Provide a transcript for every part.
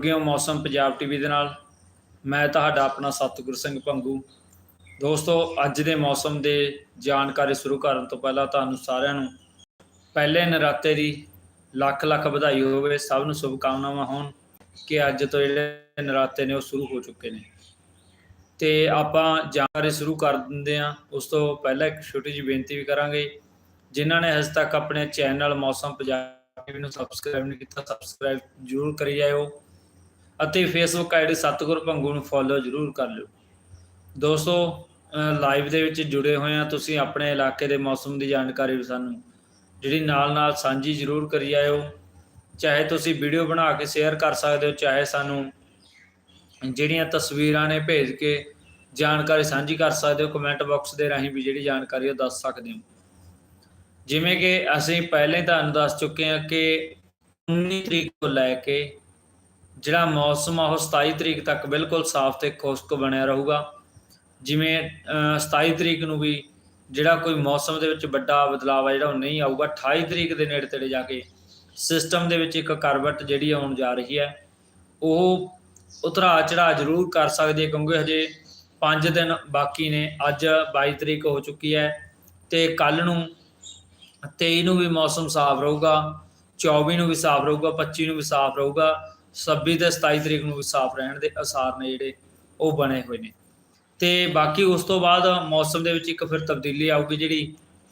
ਅੱਗੇ ਮੌਸਮ ਪੰਜਾਬ ਟੀਵੀ ਦੇ ਨਾਲ। ਮੈਂ ਤੁਹਾਡਾ ਆਪਣਾ ਸਤਿਗੁਰ ਸਿੰਘ ਭੰਗੂ ਦੋਸਤੋ, ਅੱਜ ਦੇ ਮੌਸਮ ਦੇ ਜਾਣਕਾਰੀ ਸ਼ੁਰੂ ਕਰਨ ਤੋਂ ਪਹਿਲਾਂ ਤੁਹਾਨੂੰ ਸਾਰਿਆਂ ਨੂੰ ਪਹਿਲੇ ਨਰਾਤੇ ਦੀ ਲੱਖ ਲੱਖ ਵਧਾਈ ਹੋਵੇ। ਸਭ ਨੂੰ ਸ਼ੁਭ ਕਾਮਨਾਵਾਂ ਹੋਣ ਕਿ ਅੱਜ ਤੋਂ ਜਿਹੜੇ ਨਰਾਤੇ ਨੇ ਉਹ ਸ਼ੁਰੂ ਹੋ ਚੁੱਕੇ ਨੇ। ਤੇ ਆਪਾਂ ਜਾਣਕਾਰੀ ਸ਼ੁਰੂ ਕਰ ਦਿੰਦੇ ਹਾਂ। ਉਸ ਤੋਂ ਪਹਿਲਾਂ ਇੱਕ ਛੋਟੀ ਜਿਹੀ ਬੇਨਤੀ ਵੀ ਕਰਾਂਗੇ। ਜਿਨ੍ਹਾਂ ਨੇ ਹਜੇ ਤੱਕ ਆਪਣੇ ਚੈਨਲ ਮੌਸਮ ਪੰਜਾਬ ਟੀਵੀ ਨੂੰ ਸਬਸਕ੍ਰਾਈਬ ਨਹੀਂ ਕੀਤਾ ਸਬਸਕ੍ਰਾਈਬ ਜ਼ਰੂਰ ਕਰੀ ਜਾਇਓ। ਅਤੇ ਫੇਸਬੁੱਕ ਆਈਡੀ ਸਤਗੁਰ ਭੰਗੂ ਨੂੰ ਫੋਲੋ ਜ਼ਰੂਰ ਕਰ ਲਿਓ। ਦੋਸਤੋ ਲਾਈਵ ਦੇ ਵਿੱਚ ਜੁੜੇ ਹੋਏ ਆ ਤੁਸੀਂ ਆਪਣੇ ਇਲਾਕੇ ਦੇ ਮੌਸਮ ਦੀ ਜਾਣਕਾਰੀ ਵੀ ਸਾਨੂੰ ਜਿਹੜੀ ਨਾਲ ਨਾਲ ਸਾਂਝੀ ਜ਼ਰੂਰ ਕਰੀ ਆਇਓ। ਚਾਹੇ ਤੁਸੀਂ ਵੀਡੀਓ ਬਣਾ ਕੇ ਸ਼ੇਅਰ ਕਰ ਸਕਦੇ ਹੋ, ਚਾਹੇ ਸਾਨੂੰ ਜਿਹੜੀਆਂ ਤਸਵੀਰਾਂ ਨੇ ਭੇਜ ਕੇ ਜਾਣਕਾਰੀ ਸਾਂਝੀ ਕਰ ਸਕਦੇ ਹੋ ਕਮੈਂਟ ਬਾਕਸ ਦੇ ਰਾਹੀਂ ਵੀ ਜਿਹੜੀ ਜਾਣਕਾਰੀ ਉਹ ਦੱਸ ਸਕਦੇ ਹੋ। ਜਿਵੇਂ ਕਿ ਅਸੀਂ ਪਹਿਲੇ ਤੁਹਾਨੂੰ ਦੱਸ ਚੁੱਕੇ ਹਾਂ ਕਿ 19 ਤਰੀਕ ਤੋਂ ਲੈ ਕੇ ਜਿਹੜਾ ਮੌਸਮ ਆ ਉਹ 27 ਤਰੀਕ ਤੱਕ ਬਿਲਕੁਲ ਸਾਫ਼ ਤੇ ਖੁਸ਼ਕ ਬਣਿਆ ਰਹੂਗਾ। ਜਿਵੇਂ ਅਹ, 27 ਤਰੀਕ ਨੂੰ ਵੀ ਜਿਹੜਾ ਕੋਈ ਮੌਸਮ ਦੇ ਵਿੱਚ ਵੱਡਾ ਬਦਲਾਅ ਆ ਜਿਹੜਾ ਉਹ ਨਹੀਂ ਆਊਗਾ 28 ਤਰੀਕ ਦੇ ਨੇੜੇ ਤੇੜੇ ਜਾ ਕੇ ਸਿਸਟਮ ਦੇ ਵਿੱਚ ਇੱਕ ਕਰਵਟ ਜਿਹੜੀ ਆਉਣ ਜਾ ਰਹੀ ਹੈ ਉਹ ਉਤਰਾ ਚੜਾ ਜ਼ਰੂਰ ਕਰ ਸਕਦੇ ਕਿਉਂਕਿ ਹਜੇ 5 ਦਿਨ ਬਾਕੀ ਨੇ ਅੱਜ 22 ਤਰੀਕ ਹੋ ਚੁੱਕੀ ਹੈ ਤੇ ਕੱਲ ਨੂੰ 23 ਨੂੰ ਵੀ ਮੌਸਮ ਸਾਫ਼ ਰਹੂਗਾ 24 ਨੂੰ ਵੀ ਸਾਫ਼ ਰਹੂਗਾ 25 ਨੂੰ ਵੀ ਸਾਫ਼ ਰਹੂਗਾ 26 ਤੇ 27 ਤਰੀਕ ਨੂੰ ਵੀ ਸਾਫ਼ ਰਹਿਣ ਦੇ ਅਸਾਰ ਨੇ ਜਿਹੜੇ, ਉਹ ਬਣੇ ਹੋਏ ਨੇ। ਤੇ ਬਾਕੀ ਉਸ ਤੋਂ ਬਾਅਦ ਮੌਸਮ ਦੇ ਵਿੱਚ ਇੱਕ ਫਿਰ ਤਬਦੀਲੀ ਆਊਗੀ ਜਿਹੜੀ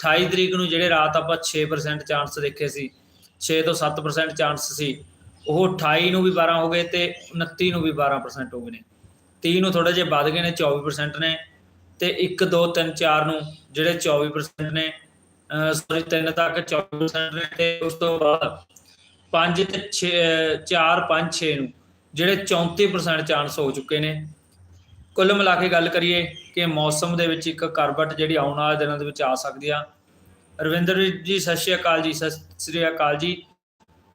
28 ਤਰੀਕ ਨੂੰ ਜਿਹੜੇ ਰਾਤ ਆਪਾਂ 6% ਚਾਂਸ ਦੇਖੇ ਸੀ 6 ਤੋਂ 7% ਚਾਂਸ ਸੀ, ਉਹ 28 ਨੂੰ ਵੀ 12 ਹੋ ਗਏ ਤੇ 29 ਨੂੰ ਵੀ 12% ਹੋ ਗਏ ਨੇ। 30 ਨੂੰ ਥੋੜੇ ਜਿਹਾ ਵੱਧ ਗਏ ਨੇ 24% ਨੇ ਤੇ 1 2 3 4 ਨੂੰ ਜਿਹੜੇ 24% ਨੇ ਸੌਰੀ 3 ਤੱਕ 24% ਨੇ ਤੇ ਉਸ ਤੋਂ ਬਾਅਦ 5 ਤੇ 6 4 5 6 ਨੂੰ, ਜਿਹੜੇ 34% ਚਾਂਸ ਹੋ ਚੁੱਕੇ ਨੇ। ਕੁੱਲ ਮਿਲਾ ਕੇ ਗੱਲ ਕਰੀਏ ਕਿ ਮੌਸਮ ਦੇ ਵਿੱਚ ਇੱਕ ਕਰਵਟ ਜਿਹੜੀ ਆਉਣ ਵਾਲੇ ਦਿਨਾਂ ਦੇ ਵਿੱਚ ਆ ਸਕਦੀ ਆ। ਰਵਿੰਦਰ ਜੀ, ਸਤਿ ਸ਼੍ਰੀ ਅਕਾਲ ਜੀ, ਸਤਿ ਸ਼੍ਰੀ ਅਕਾਲ ਜੀ।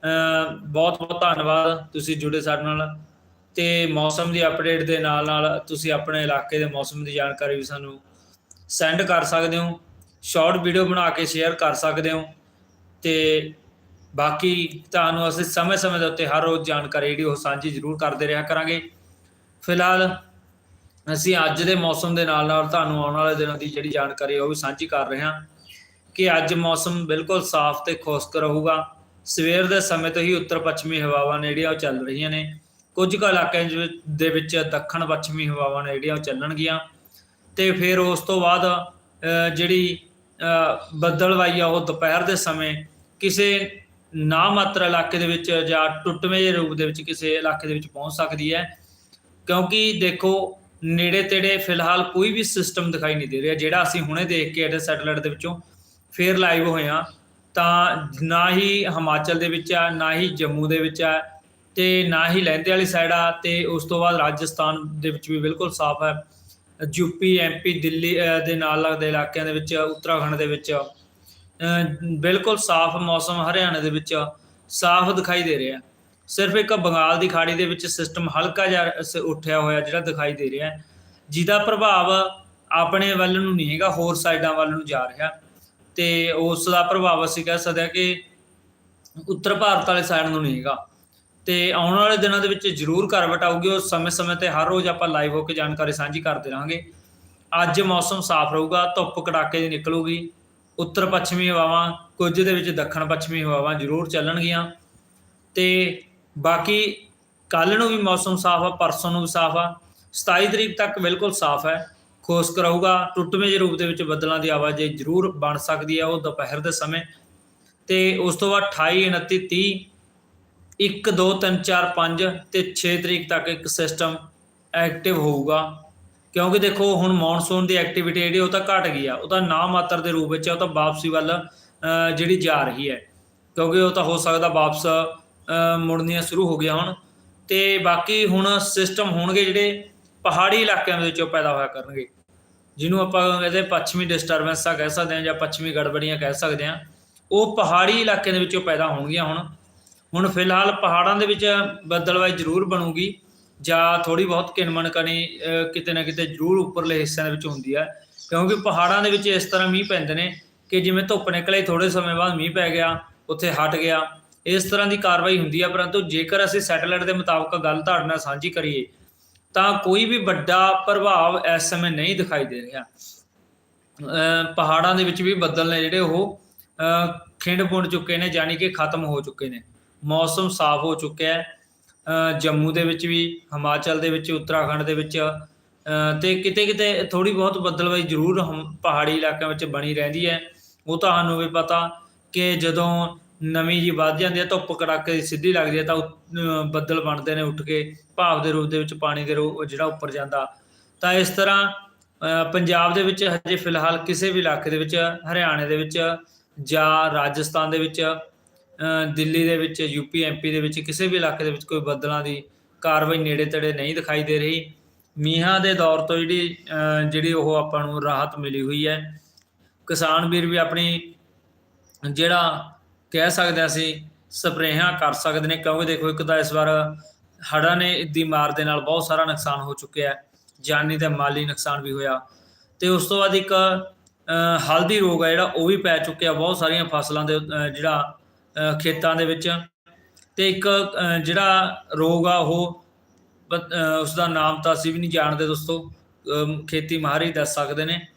ਬਹੁਤ ਬਹੁਤ ਧੰਨਵਾਦ ਤੁਸੀਂ ਜੁੜੇ ਸਾਡੇ ਨਾਲ ਤੇ ਮੌਸਮ ਦੀ ਅਪਡੇਟ ਦੇ ਨਾਲ ਨਾਲ ਤੁਸੀਂ ਆਪਣੇ ਇਲਾਕੇ ਦੇ ਮੌਸਮ ਦੀ ਜਾਣਕਾਰੀ ਵੀ ਸਾਨੂੰ ਸੈਂਡ ਕਰ ਸਕਦੇ ਹੋ। ਸ਼ਾਰਟ ਵੀਡੀਓ ਬਣਾ ਕੇ ਸ਼ੇਅਰ ਕਰ ਸਕਦੇ ਹੋ ਤੇ ਬਾਕੀ ਤੁਹਾਨੂੰ ਅਸੀਂ ਸਮੇਂ-ਸਮੇਂ ਦੇ ਉੱਤੇ ਹਰ ਰੋਜ਼ ਜਾਣਕਾਰੀ ਜਿਹੜੀ ਉਹ ਸਾਂਝੀ ਜ਼ਰੂਰ ਕਰਦੇ ਰਿਹਾ ਕਰਾਂਗੇ। ਫਿਲਹਾਲ ਅਸੀਂ ਅੱਜ ਦੇ ਮੌਸਮ ਦੇ ਨਾਲ ਨਾਲ ਤੁਹਾਨੂੰ ਆਉਣ ਵਾਲੇ ਦਿਨਾਂ ਦੀ ਜਿਹੜੀ ਜਾਣਕਾਰੀ ਉਹ ਵੀ ਸਾਂਝੀ ਕਰ ਰਹੇ ਹਾਂ ਕਿ ਅੱਜ ਮੌਸਮ ਬਿਲਕੁਲ ਸਾਫ਼ ਤੇ ਖੁਸ਼ਕ ਰਹੂਗਾ। ਸਵੇਰ ਦੇ ਸਮੇਂ ਤੋਂ ਹੀ ਉੱਤਰ ਪੱਛਮੀ ਹਵਾਵਾਂ ਨੇ ਜਿਹੜੀਆਂ ਉਹ ਚੱਲ ਰਹੀਆਂ ਨੇ। ਕੁਝ ਕੁ ਇਲਾਕਿਆਂ ਦੇ ਵਿੱਚ ਦੱਖਣ ਪੱਛਮੀ ਹਵਾਵਾਂ ਨੇ ਜਿਹੜੀਆਂ ਉਹ ਚੱਲਣਗੀਆਂ ਤੇ ਫਿਰ ਉਸ ਤੋਂ ਬਾਅਦ ਜਿਹੜੀ ਬੱਦਲਵਾਈ ਆ ਉਹ ਦੁਪਹਿਰ ਦੇ ਸਮੇਂ ਕਿਸੇ ਨਾ ਮਾਤਰ ਇਲਾਕੇ ਦੇ ਵਿੱਚ ਜਾਂ ਟੁੱਟਵੇਂ ਰੂਪ ਦੇ ਵਿੱਚ ਕਿਸੇ ਇਲਾਕੇ ਦੇ ਵਿੱਚ ਪਹੁੰਚ ਸਕਦੀ ਹੈ। ਕਿਉਂਕਿ ਦੇਖੋ ਨੇੜੇ ਤੇੜੇ ਫਿਲਹਾਲ ਕੋਈ ਵੀ ਸਿਸਟਮ ਦਿਖਾਈ ਨਹੀਂ ਦੇ ਰਿਹਾ। ਜਿਹੜਾ ਅਸੀਂ ਹੁਣੇ ਦੇਖ ਕੇ ਐਡੇ ਸੈਟੇਲਾਈਟ ਦੇ ਵਿੱਚੋਂ ਫੇਰ ਲਾਈਵ ਹੋਏ ਆ ਤਾਂ ਨਾ ਹੀ ਹਿਮਾਚਲ ਦੇ ਵਿੱਚ ਆ, ਨਾ ਹੀ ਜੰਮੂ ਦੇ ਵਿੱਚ ਆ ਤੇ ਨਾ ਹੀ ਲਹਿੰਦੇ ਵਾਲੀ ਸਾਈਡ ਆ ਤੇ ਉਸ ਤੋਂ ਬਾਅਦ ਰਾਜਸਥਾਨ ਦੇ ਵਿੱਚ ਵੀ ਬਿਲਕੁਲ ਸਾਫ਼ ਹੈ। ਯੂਪੀ ਐਮਪੀ ਦਿੱਲੀ ਦੇ ਨਾਲ ਲੱਗਦੇ ਇਲਾਕਿਆਂ ਦੇ ਵਿੱਚ, ਉੱਤਰਾਖੰਡ ਦੇ ਵਿੱਚ। ਬਿਲਕੁਲ ਸਾਫ਼ ਮੌਸਮ ਹਰਿਆਣੇ ਦੇ ਵਿੱਚ ਸਾਫ਼ ਦਿਖਾਈ ਦੇ ਰਿਹਾ। ਸਿਰਫ ਇੱਕ ਬੰਗਾਲ ਦੀ ਖਾੜੀ ਦੇ ਵਿੱਚ ਸਿਸਟਮ ਹਲਕਾ ਜਿਹਾ ਉੱਠਿਆ ਹੋਇਆ ਜਿਹੜਾ ਦਿਖਾਈ ਦੇ ਰਿਹਾ। ਜਿਹਦਾ ਪ੍ਰਭਾਵ ਆਪਣੇ ਵੱਲ ਨੂੰ ਨਹੀਂ ਹੈਗਾ, ਹੋਰ ਸਾਈਡਾਂ ਵੱਲ ਨੂੰ ਜਾ ਰਿਹਾ। ਤੇ ਉਸ ਦਾ ਪ੍ਰਭਾਵ ਅਸੀਂ ਕਹਿ ਸਕਦੇ ਹਾਂ ਕਿ ਉੱਤਰ ਭਾਰਤ ਵਾਲੇ ਸਾਈਡ ਨੂੰ ਨਹੀਂ ਹੈਗਾ। ਤੇ ਆਉਣ ਵਾਲੇ ਦਿਨਾਂ ਦੇ ਵਿੱਚ ਜ਼ਰੂਰ ਕਰਵਟ ਆਊਗੀ ਉਹ ਸਮੇਂ-ਸਮੇਂ ਤੇ ਹਰ ਰੋਜ਼ ਆਪਾਂ ਲਾਈਵ ਹੋ ਕੇ ਜਾਣਕਾਰੀ ਸਾਂਝੀ ਕਰਦੇ ਰਹਾਂਗੇ। ਅੱਜ ਮੌਸਮ ਸਾਫ਼ ਰਹੂਗਾ, ਧੁੱਪ ਕੜਾਕੇ ਦੀ ਨਿਕਲੂਗੀ। ਉੱਤਰ ਪੱਛਮੀ ਹਵਾਵਾਂ, ਕੁਝ ਦੇ ਵਿੱਚ ਦੱਖਣ ਪੱਛਮੀ ਹਵਾਵਾਂ ਜ਼ਰੂਰ ਚੱਲਣਗੀਆਂ। ਤੇ ਬਾਕੀ ਕੱਲ ਨੂੰ ਵੀ ਮੌਸਮ ਸਾਫ਼ ਆ, ਪਰਸੋਂ ਨੂੰ ਵੀ ਸਾਫ਼ ਆ। 27 ਤਰੀਕ ਤੱਕ ਬਿਲਕੁਲ ਸਾਫ਼ ਹੈ। ਖੁਸ਼ਕ ਰਹੂਗਾ। ਟੁੱਟਵੇਂ ਜਿਹੇ ਰੂਪ ਦੇ ਵਿੱਚ ਬੱਦਲਾਂ ਦੀ ਆਵਾਜਾਈ ਜ਼ਰੂਰ ਬਣ ਸਕਦੀ ਹੈ ਉਹ ਦੁਪਹਿਰ ਦੇ ਸਮੇਂ। ਤੇ ਉਸ ਤੋਂ ਬਾਅਦ 28 29 30 1 2 3 4 5 ਤੇ 6 ਤਰੀਕ ਤੱਕ ਇੱਕ ਸਿਸਟਮ ਐਕਟਿਵ ਹੋਊਗਾ। ਕਿਉਂਕਿ ਦੇਖੋ ਹੁਣ ਮੌਨਸੂਨ ਦੀ ਐਕਟੀਵਿਟੀ ਜਿਹੜੀ ਉਹ ਤਾਂ ਘਟ ਗਈ ਆ, ਉਹ ਤਾਂ ਨਾ ਮਾਤਰ ਦੇ ਰੂਪ ਵਿੱਚ ਉਹ ਤਾਂ ਵਾਪਸੀ ਵੱਲ ਜਿਹੜੀ ਜਾ ਰਹੀ ਹੈ। ਕਿਉਂਕਿ ਉਹ ਤਾਂ ਹੋ ਸਕਦਾ ਵਾਪਸ ਮੁੜਨੀਆਂ ਸ਼ੁਰੂ ਹੋ ਗਿਆ ਹੁਣ। ਤੇ ਬਾਕੀ ਹੁਣ ਸਿਸਟਮ ਹੋਣਗੇ ਜਿਹੜੇ ਪਹਾੜੀ ਇਲਾਕਿਆਂ ਦੇ ਵਿੱਚੋਂ ਪੈਦਾ ਹੋਇਆ ਕਰਨਗੇ। ਜਿਹਨੂੰ ਆਪਾਂ ਕਹਿੰਦੇ ਪੱਛਮੀ ਡਿਸਟਰਬੈਂਸਾਂ ਕਹਿ ਸਕਦੇ ਹਾਂ ਜਾਂ ਪੱਛਮੀ ਗੜਬੜੀਆਂ ਕਹਿ ਸਕਦੇ ਹਾਂ। ਉਹ ਪਹਾੜੀ ਇਲਾਕਿਆਂ ਦੇ ਵਿੱਚੋਂ ਪੈਦਾ ਹੋਣਗੀਆਂ ਹੁਣ। ਹੁਣ ਫਿਲਹਾਲ ਪਹਾੜਾਂ ਦੇ ਵਿੱਚ ਬੱਦਲਵਾਈ ਜ਼ਰੂਰ ਬਣੂਗੀ। ਜਾਂ ਥੋੜੀ ਬਹੁਤ ਕਿਨਮਨ ਕਣੀ ਕਿਤੇ ਨਾ ਕਿਤੇ ਜ਼ਰੂਰ ਉੱਪਰਲੇ ਹਿੱਸਿਆਂ ਦੇ ਵਿੱਚ ਹੁੰਦੀ ਹੈ ਕਿਉਂਕਿ ਪਹਾੜਾਂ ਦੇ ਵਿੱਚ ਇਸ ਤਰ੍ਹਾਂ ਮੀਂਹ ਪੈਂਦੇ ਨੇ ਕਿ ਜਿਵੇਂ ਧੁੱਪ ਨਿਕਲੇ ਥੋੜੇ ਸਮੇਂ ਬਾਅਦ ਮੀਂਹ ਪੈ ਗਿਆ, ਉੱਥੇ ਹਟ ਗਿਆ। ਇਸ ਤਰ੍ਹਾਂ ਦੀ ਕਾਰਵਾਈ ਹੁੰਦੀ ਹੈ ਪਰੰਤੂ ਜੇਕਰ ਅਸੀਂ ਸੈਟੇਲਾਈਟ ਦੇ ਮੁਤਾਬਕ ਗੱਲ ਤੁਹਾਡੇ ਨਾਲ ਸਾਂਝੀ ਕਰੀਏ, ਤਾਂ ਕੋਈ ਵੀ ਵੱਡਾ ਪ੍ਰਭਾਵ ਇਸ ਸਮੇਂ ਨਹੀਂ ਦਿਖਾਈ ਦੇ ਰਿਹਾ। ਅਹ, ਪਹਾੜਾਂ ਦੇ ਵਿੱਚ ਵੀ ਬੱਦਲ ਨੇ ਜਿਹੜੇ ਉਹ, ਅਹ, ਖਿੰਡ ਪੁੰਡ ਚੁੱਕੇ ਨੇ ਯਾਨੀ ਕਿ ਖਤਮ ਹੋ ਚੁੱਕੇ ਨੇ। ਮੌਸਮ ਸਾਫ਼ ਹੋ ਚੁੱਕਿਆ ਹੈ। ਜੰਮੂ ਦੇ ਵਿੱਚ ਵੀ, ਹਿਮਾਚਲ ਦੇ ਵਿੱਚ, ਉੱਤਰਾਖੰਡ ਦੇ ਵਿੱਚ, ਅਹ ਤੇ ਕਿਤੇ ਕਿਤੇ ਥੋੜੀ ਬਹੁਤ ਬੱਦਲਵਾਈ ਜ਼ਰੂਰ ਹਮ- ਪਹਾੜੀ ਇਲਾਕਿਆਂ ਵਿੱਚ ਬਣੀ ਰਹਿੰਦੀ ਹੈ। ਉਹ ਤੁਹਾਨੂੰ ਵੀ ਪਤਾ ਕਿ ਜਦੋਂ ਨਵੀਂ ਜੀ ਵੱਧ ਜਾਂਦੀ ਹੈ, ਧੁੱਪ ਕੜਾਕੇ ਦੀ ਸਿੱਧੀ ਲੱਗਦੀ ਹੈ ਤਾਂ ਉ- ਬੱਦਲ ਬਣਦੇ ਨੇ ਉੱਠ ਕੇ, ਭਾਵ ਦੇ ਰੂਪ ਦੇ ਵਿੱਚ ਪਾਣੀ ਦੇ ਰੂਪ ਜਿਹੜਾ ਉੱਪਰ ਜਾਂਦਾ। ਤਾਂ ਇਸ ਤਰ੍ਹਾਂ ਪੰਜਾਬ ਦੇ ਵਿੱਚ ਹਜੇ ਫਿਲਹਾਲ ਕਿਸੇ ਵੀ ਇਲਾਕੇ ਦੇ ਵਿੱਚ, ਹਰਿਆਣੇ ਦੇ ਵਿੱਚ ਜਾਂ ਰਾਜਸਥਾਨ ਦੇ ਵਿੱਚ ਦਿੱਲੀ ਦੇ ਵਿੱਚ ਯੂਪੀ ਐਮਪੀ ਦੇ ਵਿੱਚ, ਕਿਸੇ ਵੀ ਇਲਾਕੇ ਦੇ ਵਿੱਚ ਕੋਈ ਬੱਦਲਾਂ ਦੀ ਕਾਰਵਾਈ ਨੇੜੇ ਤੇੜੇ ਨਹੀਂ ਦਿਖਾਈ ਦੇ ਰਹੀ। ਮੀਂਹਾਂ ਦੇ ਦੌਰ ਤੋਂ ਜਿਹੜੀ ਜਿਹੜੀ ਉਹ ਆਪਾਂ ਨੂੰ ਰਾਹਤ ਮਿਲੀ ਹੋਈ ਹੈ। ਕਿਸਾਨ ਵੀਰ ਵੀ ਆਪਣੀ ਜਿਹੜਾ ਕਹਿ ਸਕਦੇ ਹਾਂ ਅਸੀਂ, ਸਪਰੇਹਾਂ ਕਰ ਸਕਦੇ ਨੇ, ਕਿਉਂਕਿ ਦੇਖੋ ਇੱਕ ਤਾਂ ਇਸ ਵਾਰ ਹੜ੍ਹਾਂ ਨੇ ਦੀ ਮਾਰ ਦੇ ਨਾਲ ਬਹੁਤ ਸਾਰਾ ਨੁਕਸਾਨ ਹੋ ਚੁੱਕਿਆ ਹੈ। ਜਾਨੀ ਤੇ ਮਾਲੀ ਨੁਕਸਾਨ ਵੀ ਹੋਇਆ। ਤੇ ਉਸ ਤੋਂ ਬਾਅਦ ਇੱਕ ਹਲਦੀ ਰੋਗ ਹੈ ਜਿਹੜਾ, ਉਹ ਵੀ ਪੈ ਚੁੱਕਿਆ ਬਹੁਤ ਸਾਰੀਆਂ ਫਸਲਾਂ ਦੇ ਜਿਹੜਾ ਖੇਤਾਂ ਦੇ ਵਿੱਚ। ਤੇ ਇੱਕ ਜਿਹੜਾ ਰੋਗ ਆ, ਉਹ ਬ- ਉਸ ਦਾ ਨਾਮ ਤਾਂ ਅਸੀਂ ਵੀ ਨਹੀਂ ਜਾਣਦੇ ਦੋਸਤੋ। ਖੇਤੀ ਮਾਹਰ ਹੀ ਦੱਸ ਸਕਦੇ ਨੇ।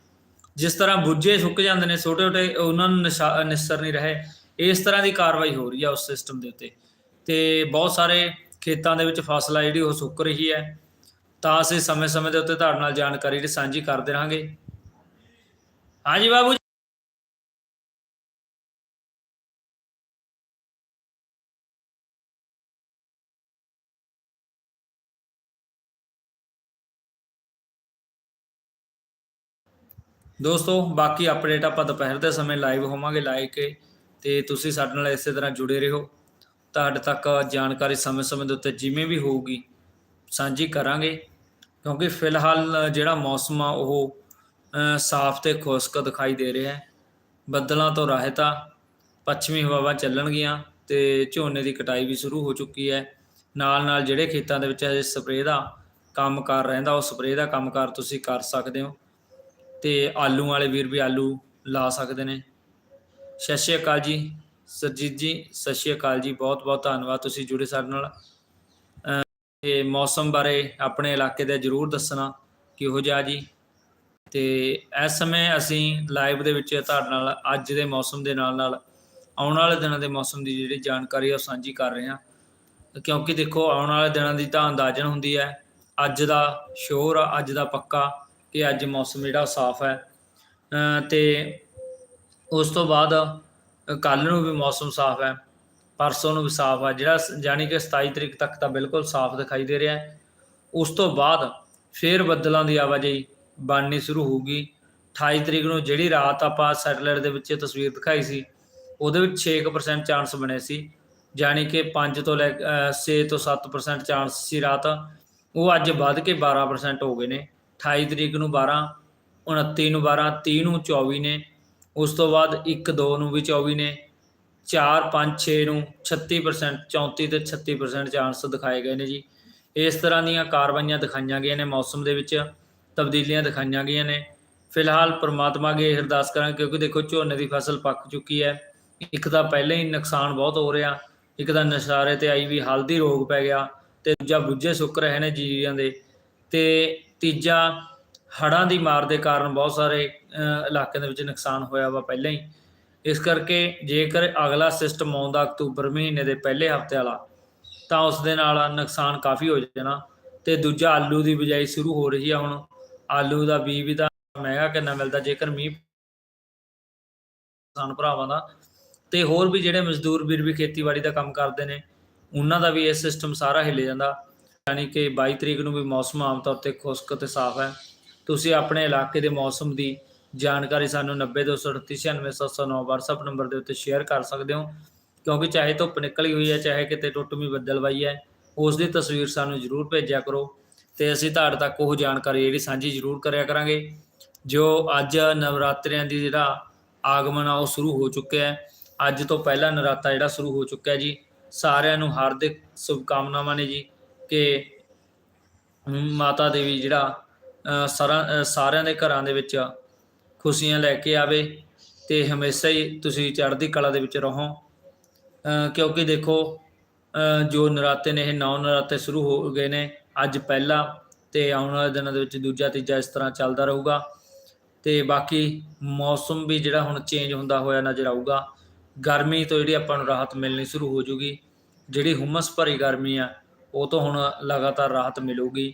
ਜਿਸ ਤਰ੍ਹਾਂ ਬੁੱਝੇ ਸੁੱਕ ਜਾਂਦੇ ਨੇ ਛੋਟੇ ਛੋਟੇ ਉਹਨਾਂ ਨੂੰ ਨਿਸ਼ਾ- ਨਿਸਰ ਨਹੀਂ ਰਹੇ। ਇਸ ਤਰ੍ਹਾਂ ਦੀ ਕਾਰਵਾਈ ਹੋ ਰਹੀ ਆ ਉਸ ਸਿਸਟਮ ਦੇ ਉੱਤੇ। ਤੇ ਬਹੁਤ ਸਾਰੇ ਖੇਤਾਂ ਦੇ ਵਿੱਚ ਫਸਲ ਆ ਜਿਹੜੀ, ਉਹ ਸੁੱਕ ਰਹੀ ਹੈ। ਤਾਂ ਅਸੀਂ ਸਮੇਂ-ਸਮੇਂ ਦੇ ਉੱਤੇ ਤੁਹਾਡੇ ਨਾਲ ਜਾਣਕਾਰੀ ਜਿਹੜੀ ਸਾਂਝੀ ਕਰਦੇ ਰਹਾਂਗੇ। ਹਾਂਜੀ ਬਾਬੂ ਦੋਸਤੋ, ਬਾਕੀ ਅਪਡੇਟ ਆਪਾਂ ਦੁਪਹਿਰ ਦੇ ਸਮੇਂ ਲਾਈਵ ਹੋਵਾਂਗੇ ਲਾਈਕ ਕੇ ਤੇ ਤੁਸੀਂ ਸਾਡੇ ਨਾਲ ਇਸੇ ਤਰ੍ਹਾਂ ਜੁੜੇ ਰਹੋ। ਤੁਹਾਡੇ ਤੱਕ ਜਾਣਕਾਰੀ ਸਮੇਂ-ਸਮੇਂ ਦੇ ਉੱਤੇ ਜਿਵੇਂ ਵੀ ਹੋਊਗੀ, ਸਾਂਝੀ ਕਰਾਂਗੇ। ਕਿਉਂਕਿ ਫਿਲਹਾਲ ਜਿਹੜਾ ਮੌਸਮ ਆ, ਉਹ ਸਾਫ਼ ਤੇ ਖੁਸ਼ਕ ਦਿਖਾਈ ਦੇ ਰਿਹਾ ਹੈ। ਬੱਦਲਾਂ ਤੋਂ ਰਾਹਤ ਆ, ਪੱਛਮੀ ਹਵਾਵਾਂ ਚੱਲਣਗੀਆਂ ਤੇ ਝੋਨੇ ਦੀ ਕਟਾਈ ਵੀ ਸ਼ੁਰੂ ਹੋ ਚੁੱਕੀ ਹੈ। ਨਾਲ ਨਾਲ ਜਿਹੜੇ ਖੇਤਾਂ ਦੇ ਵਿੱਚ ਅਜੇ ਸਪਰੇਅ ਦਾ ਕੰਮਕਾਰ ਰਹਿੰਦਾ, ਉਹ ਸਪਰੇਅ ਦਾ ਕੰਮਕਾਰ ਤੁਸੀਂ ਕਰ ਸਕਦੇ ਹੋ। ਤੇ ਆਲੂ ਵਾਲੇ ਵੀਰ ਵੀ ਆਲੂ ਲਾ ਸਕਦੇ ਨੇ। ਸਤਿ ਸ਼੍ਰੀ ਅਕਾਲ ਜੀ। ਸਰਜੀਤ ਜੀ, ਸਤਿ ਸ਼੍ਰੀ ਅਕਾਲ ਜੀ। ਬਹੁਤ ਬਹੁਤ ਧੰਨਵਾਦ ਤੁਸੀਂ ਜੁੜੇ ਸਾਡੇ ਨਾਲ। ਅਹ ਤੇ ਮੌਸਮ ਬਾਰੇ ਆਪਣੇ ਇਲਾਕੇ ਦਾ ਜਰੂਰ ਦੱਸਣਾ ਕਿਹੋ ਜਿਹਾ ਜੀ। ਤੇ ਇਸ ਸਮੇਂ ਅਸੀਂ ਲਾਈਵ ਦੇ ਵਿੱਚ ਤੁਹਾਡੇ ਨਾਲ ਅੱਜ ਦੇ ਮੌਸਮ ਦੇ ਨਾਲ ਨਾਲ ਆਉਣ ਵਾਲੇ ਦਿਨਾਂ ਦੇ ਮੌਸਮ ਦੀ ਜਿਹੜੀ ਜਾਣਕਾਰੀ ਆ ਉਹ ਸਾਂਝੀ ਕਰ ਰਹੇ ਹਾਂ। ਕਿਉਂਕਿ ਦੇਖੋ, ਆਉਣ ਵਾਲੇ ਦਿਨਾਂ ਦੀ ਤਾਂ ਅੰਦਾਜ਼ਨ ਹੁੰਦੀ ਹੈ। ਅੱਜ ਦਾ ਸ਼ੋਰ ਆ, ਅੱਜ ਦਾ ਪੱਕਾ। ਕਿ ਅੱਜ ਮੌਸਮ ਜਿਹੜਾ ਸਾਫ਼ ਹੈ। ਅਮ ਤੇ ਉਸ ਤੋਂ ਬਾਅਦ ਕੱਲ ਨੂੰ ਵੀ ਮੌਸਮ ਸਾਫ਼ ਹੈ। ਪਰਸੋਂ ਨੂੰ ਵੀ ਸਾਫ਼ ਹੈ। ਜਿਹੜਾ ਸ- ਜਾਣੀ ਕਿ 27 ਤਰੀਕ ਤੱਕ ਤਾਂ ਬਿਲਕੁਲ ਸਾਫ਼ ਦਿਖਾਈ ਦੇ ਰਿਹਾ ਹੈ। ਉਸ ਤੋਂ ਬਾਅਦ ਫੇਰ ਬੱਦਲਾਂ ਦੀ ਆਵਾਜਾਈ ਬਣਨੀ ਸ਼ੁਰੂ ਹੋਊਗੀ। 28 ਤਰੀਕ ਨੂੰ ਜਿਹੜੀ ਰਾਤ ਆਪਾਂ ਸੈਟੇਲਾਈਟ ਦੇ ਵਿੱਚ ਤਸਵੀਰ ਦਿਖਾਈ ਸੀ, ਉਹਦੇ ਵਿੱਚ 6% ਚਾਂਸ ਬਣੇ ਸੀ। ਜਾਣੀ ਕਿ 5 ਤੋਂ ਲੈ 6 ਤੋਂ 7% ਚਾਂਸ ਸੀ ਰਾਤ। ਉਹ ਅੱਜ ਵੱਧ ਕੇ 12% ਹੋ ਗਏ ਨੇ। 28 ਤਰੀਕ ਨੂੰ 12 29 ਨੂੰ 12 30 ਨੂੰ 24 ਨੇ, ਉਸ ਤੋਂ ਬਾਅਦ 1 2 ਨੂੰ ਵੀ 24 ਨੇ 4 5 6 ਨੂੰ 36% 34 ਤੇ 36% ਚਾਂਸ ਦਿਖਾਏ ਗਏ ਨੇ ਜੀ। ਇਸ ਤਰ੍ਹਾਂ ਦੀਆਂ ਕਾਰਵਾਈਆਂ ਦਿਖਾਈਆਂ ਗਈਆਂ ਨੇ ਮੌਸਮ ਦੇ ਵਿੱਚ, ਤਬਦੀਲੀਆਂ ਦਿਖਾਈਆਂ ਗਈਆਂ ਨੇ। ਫਿਲਹਾਲ ਪ੍ਰਮਾਤਮਾ ਅੱਗੇ ਇਹ ਅਰਦਾਸ ਕਰਾਂਗੇ, ਕਿਉਂਕਿ ਦੇਖੋ ਝੋਨੇ ਦੀ ਫਸਲ ਪੱਕ ਚੁੱਕੀ ਹੈ। ਇੱਕ ਤਾਂ ਪਹਿਲਾਂ ਹੀ ਨੁਕਸਾਨ ਬਹੁਤ ਹੋ ਰਿਹਾ, ਇੱਕ ਤਾਂ ਨਸ਼ਾਰੇ ਤੇ ਆਈ ਵੀ ਹਲਦੀ ਰੋਗ ਪੈ ਗਿਆ, ਤੇ ਦੂਜਾ ਬੁੱਝੇ ਸੁੱਕ ਰਹੇ ਨੇ ਜੀਵਾਂ ਦੇ। ਤੇ ਤੀਜਾ ਹੜ੍ਹਾਂ ਦੀ ਮਾਰ ਦੇ ਕਾਰਨ ਬਹੁਤ ਸਾਰੇ ਇਲਾਕਿਆਂ ਦੇ ਵਿੱਚ ਨੁਕਸਾਨ ਹੋਇਆ ਵਾ ਪਹਿਲਾਂ ਹੀ। ਇਸ ਕਰਕੇ ਜੇਕਰ ਅਗਲਾ ਸਿਸਟਮ ਆਉਂਦਾ ਅਕਤੂਬਰ ਮਹੀਨੇ ਦੇ ਪਹਿਲੇ ਹਫ਼ਤੇ ਵਾਲਾ, ਤਾਂ ਉਸ ਦੇ ਨਾਲ ਨੁਕਸਾਨ ਕਾਫੀ ਹੋ ਜਾਣਾ। ਤੇ ਦੂਜਾ ਆਲੂ ਦੀ ਬਿਜਾਈ ਸ਼ੁਰੂ ਹੋ ਰਹੀ ਆ ਹੁਣ। ਆਲੂ ਦਾ ਬੀਜ ਵੀ ਤਾਂ ਮਹਿੰਗਾ ਕਿੰਨਾ ਮਿਲਦਾ, ਜੇਕਰ ਮੀਂਹ ਕਿਸਾਨ ਭਰਾਵਾਂ ਦਾ। ਤੇ ਹੋਰ ਵੀ ਜਿਹੜੇ ਮਜ਼ਦੂਰ ਵੀਰ ਵੀ ਖੇਤੀਬਾੜੀ ਦਾ ਕੰਮ ਕਰਦੇ ਨੇ, ਉਹਨਾਂ ਦਾ ਵੀ ਇਹ ਸਿਸਟਮ ਸਾਰਾ ਹਿੱਲ ਜਾਂਦਾ। ਯਾਨੀ ਕਿ 22 ਤਰੀਕ ਨੂੰ ਵੀ ਮੌਸਮ ਆਮ ਤੌਰ ਤੇ ਖੁਸ਼ਕ ਤੇ ਸਾਫ਼ ਹੈ। ਤੁਸੀਂ ਆਪਣੇ ਇਲਾਕੇ ਦੇ ਮੌਸਮ ਦੀ ਜਾਣਕਾਰੀ ਸਾਨੂੰ 9023896709 WhatsApp ਨੰਬਰ ਦੇ ਉੱਤੇ ਸ਼ੇਅਰ ਕਰ ਸਕਦੇ ਹੋ। ਕਿਉਂਕਿ ਚਾਹੇ ਧੁੱਪ ਨਿਕਲੀ ਹੋਈ ਹੈ, ਚਾਹੇ ਕਿਤੇ ਟੁੱਟਵੀਂ ਬੱਦਲਵਾਈ ਹੈ, ਉਸ ਦੀ ਤਸਵੀਰ ਸਾਨੂੰ ਜ਼ਰੂਰ ਭੇਜਿਆ ਕਰੋ ਤੇ ਅਸੀਂ ਤੁਹਾਡੇ ਤੱਕ ਉਹ ਜਾਣਕਾਰੀ ਜਿਹੜੀ ਸਾਂਝੀ ਜ਼ਰੂਰ ਕਰਿਆ ਕਰਾਂਗੇ, ਜੋ ਅੱਜ ਨਵਰਾਤਰਿਆਂ ਦੀ ਜਿਹੜਾ ਆਗਮਨ ਆ, ਉਹ ਸ਼ੁਰੂ ਹੋ ਚੁੱਕਿਆ ਹੈ। ਅੱਜ ਤੋਂ ਪਹਿਲਾ ਨਰਾਤਾ ਜਿਹੜਾ ਸ਼ੁਰੂ ਹੋ ਚੁੱਕਿਆ ਜੀ, ਸਾਰਿਆਂ ਨੂੰ ਹਾਰਦਿਕ ਸ਼ੁਭਕਾਮਨਾਵਾਂ ਨੇ ਜੀ। ਕਿ ਮਾਤਾ ਦੇਵੀ ਜਿਹੜਾ ਅ, ਸਾਰਾ ਸਾਰਿਆਂ ਦੇ ਘਰਾਂ ਦੇ ਵਿੱਚ ਖੁਸ਼ੀਆਂ ਲੈ ਕੇ ਆਵੇ ਤੇ ਹਮੇਸ਼ਾ ਹੀ ਤੁਸੀਂ ਚੜ੍ਹਦੀ ਕਲਾ ਦੇ ਵਿੱਚ ਰਹੋ। ਕਿਉਂਕਿ ਦੇਖੋ ਜੋ ਨਰਾਤੇ ਨੇ ਇਹ ਨੌ ਨਰਾਤੇ ਸ਼ੁਰੂ ਹੋ ਗਏ ਨੇ ਅੱਜ ਪਹਿਲਾ ਤੇ ਆਉਣ ਵਾਲੇ ਦਿਨਾਂ ਦੇ ਵਿੱਚ ਦੂਜਾ ਤੀਜਾ ਇਸ ਤਰ੍ਹਾਂ ਚੱਲਦਾ ਰਹੂਗਾ। ਤੇ ਬਾਕੀ ਮੌਸਮ ਵੀ ਜਿਹੜਾ ਹੁਣ ਚੇਂਜ ਹੁੰਦਾ ਹੋਇਆ ਨਜ਼ਰ ਆਊਗਾ। ਗਰਮੀ ਤੋਂ ਜਿਹੜੀ ਆਪਾਂ ਨੂੰ ਰਾਹਤ ਮਿਲਣੀ ਸ਼ੁਰੂ ਹੋ ਜੂਗੀ। ਜਿਹੜੀ ਹੁਮਸ ਭਰੀ ਗਰਮੀ ਆ ਉਹ ਤੋਂ ਹੁਣ ਲਗਾਤਾਰ ਰਾਹਤ ਮਿਲੂਗੀ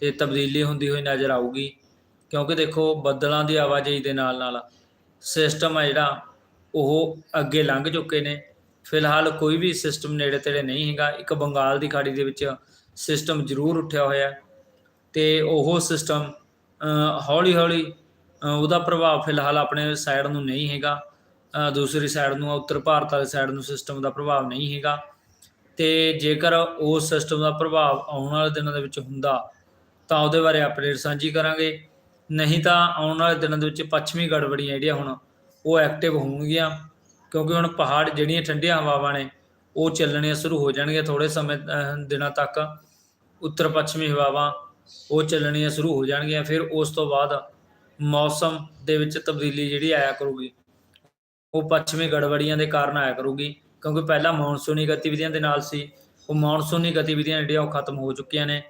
ਤੇ ਤਬਦੀਲੀ ਹੁੰਦੀ ਹੋਈ ਨਜ਼ਰ ਆਊਗੀ। ਕਿਉਂਕਿ ਦੇਖੋ, ਬੱਦਲਾਂ ਦੀ ਆਵਾਜਾਈ ਦੇ ਨਾਲ ਨਾਲ ਸਿਸਟਮ ਆ ਜਿਹੜਾ, ਉਹ ਅੱਗੇ ਲੰਘ ਚੁੱਕੇ ਨੇ। ਫਿਲਹਾਲ ਕੋਈ ਵੀ ਸਿਸਟਮ ਨੇੜੇ ਤੇੜੇ ਨਹੀਂ ਹੈਗਾ। ਇੱਕ ਬੰਗਾਲ ਦੀ ਖਾੜੀ ਦੇ ਵਿੱਚ ਸਿਸਟਮ ਜ਼ਰੂਰ ਉੱਠਿਆ ਹੋਇਆ ਹੈ ਤੇ ਉਹ ਸਿਸਟਮ ਹੌਲੀ ਹੌਲੀ ਉਹਦਾ ਪ੍ਰਭਾਵ ਫਿਲਹਾਲ ਆਪਣੇ ਸਾਈਡ ਨੂੰ ਨਹੀਂ ਹੈਗਾ। ਦੂਸਰੀ ਸਾਈਡ ਨੂੰ ਉੱਤਰ ਭਾਰਤ ਵਾਲੀ ਸਾਈਡ ਨੂੰ ਸਿਸਟਮ ਦਾ ਪ੍ਰਭਾਵ ਨਹੀਂ ਹੈਗਾ। ਤੇ ਜੇਕਰ ਉਸ ਸਿਸਟਮ ਦਾ ਪ੍ਰਭਾਵ ਆਉਣ ਵਾਲੇ ਦਿਨਾਂ ਦੇ ਵਿੱਚ ਹੁੰਦਾ, ਤਾਂ ਉਹਦੇ ਬਾਰੇ ਅਪਡੇਟ ਸਾਂਝੀ ਕਰਾਂਗੇ। ਨਹੀਂ ਤਾਂ ਆਉਣ ਵਾਲੇ ਦਿਨਾਂ ਦੇ ਵਿੱਚ ਪੱਛਮੀ ਗੜਬੜੀਆਂ ਜਿਹੜੀਆਂ ਹੁਣ ਉਹ ਐਕਟਿਵ ਹੋਣਗੀਆਂ, ਕਿਉਂਕਿ ਹੁਣ ਪਹਾੜ ਜਿਹੜੀਆਂ ਠੰਡੀਆਂ ਹਵਾਵਾਂ ਨੇ, ਉਹ ਚੱਲਣੀਆਂ ਸ਼ੁਰੂ ਹੋ ਜਾਣਗੀਆਂ ਥੋੜੇ ਸਮੇਂ ਦਿਨਾਂ ਤੱਕ। ਉੱਤਰ ਪੱਛਮੀ ਹਵਾਵਾਂ ਉਹ ਚੱਲਣੀਆਂ ਸ਼ੁਰੂ ਹੋ ਜਾਣਗੀਆਂ, ਫਿਰ ਉਸ ਤੋਂ ਬਾਅਦ ਮੌਸਮ ਦੇ ਵਿੱਚ ਤਬਦੀਲੀ ਜਿਹੜੀ ਆਇਆ ਕਰੂਗੀ, ਉਹ ਪੱਛਮੀ ਗੜਬੜੀਆਂ ਦੇ ਕਾਰਨ ਆਇਆ ਕਰੂਗੀ। ਕਿਉਂਕਿ ਪਹਿਲਾਂ ਮੌਨਸੂਨੀ ਗਤੀਵਿਧੀਆਂ ਦੇ ਨਾਲ ਸੀ, ਉਹ ਮੌਨਸੂਨੀ ਗਤੀਵਿਧੀਆਂ ਜਿਹੜੀਆਂ ਉਹ ਖਤਮ ਹੋ ਚੁੱਕੀਆਂ ਨੇ